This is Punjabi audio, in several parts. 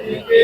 Thank you.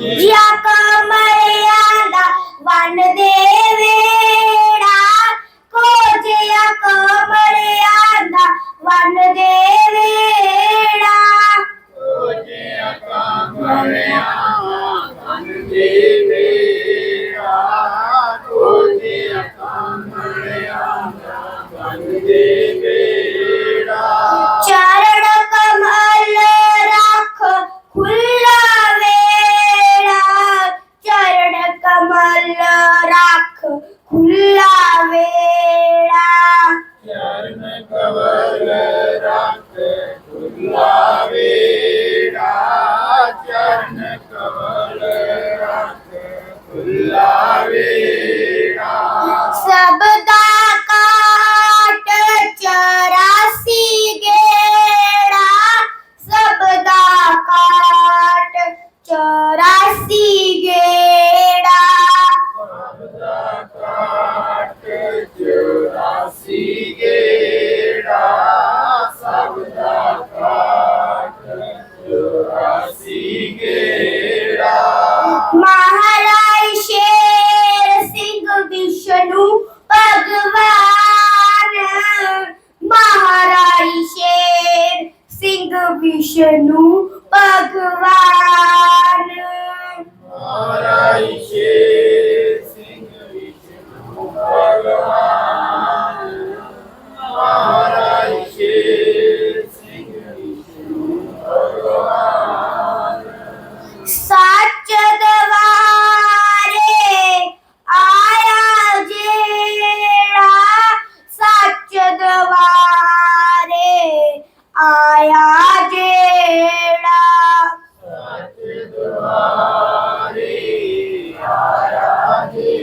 家。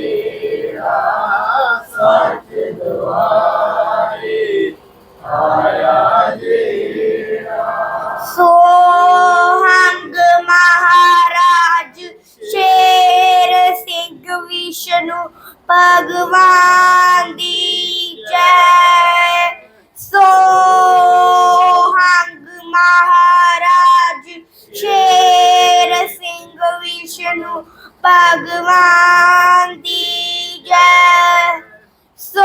ਤੇਰਾ ਸੱਚ ਦੁਆਰੇ ਆਇਆ ਜੇਰਾ ਸੋਹੰਗ ਮਹਾਰਾਜ ਸ਼ੇਰ ਸਿੰਘ ਵਿਸ਼ਨੂੰ ਭਗਵਾਨ ਦੀ ਜੈ। ਸੋਹੰਗ ਮਹਾਰਾਜ ਸ਼ੇਰ ਸਿੰਘ ਵਿਸ਼ਨੂੰ ਭਗਵਾਨ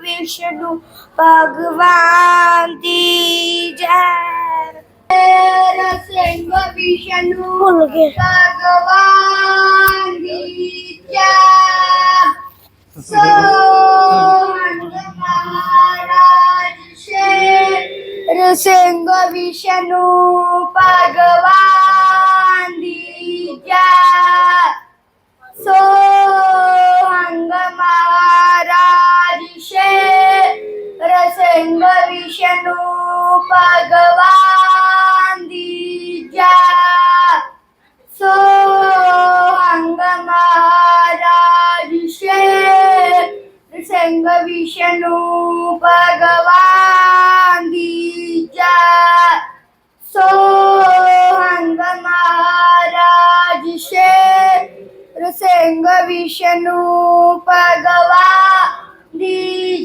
ਵਿਸ਼ਨੂੰ ਭਗਵਾਨ ਦੀ ਜੈ। ਸ਼ੇਰ ਸਿੰਘ ਵਿਸ਼ਨੂੰ ਭਗਵਾਨ ਦੀ ਜੈ। ਸੋਹਣ ਮਹਾਰਾਜ ਸ਼ੇਰ। ਸਿੰਘ ਵਿਸ਼ਨੂੰ ਸਿੰਘ ਵਿਸ਼ਨੂੰ ਭਗਵਾਨ ਦੀ ਜੈ ਸੋਹੰਗ ਮਹਾਰਾਜ ਸ਼ੇਰ ਸਿੰਘ ਵਿਸ਼ਨੂੰ ਭਗਵਾਨ ਦੀ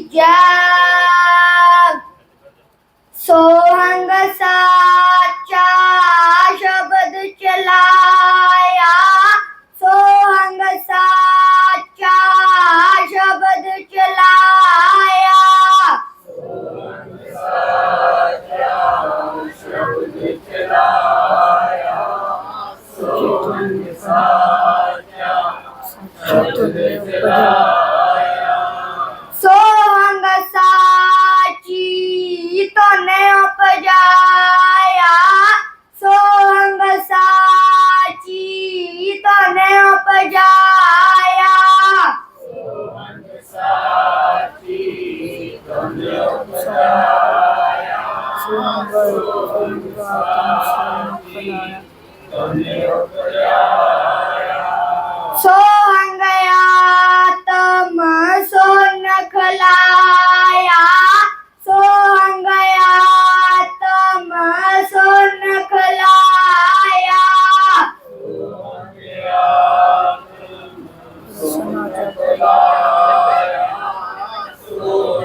ਸੋਹੰਗ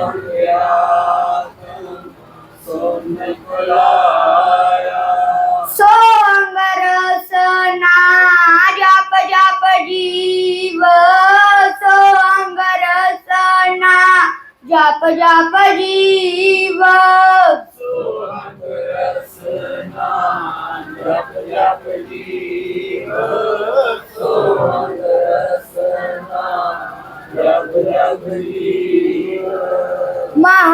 જપ જપ જીવ જપ જપ જીવ 妈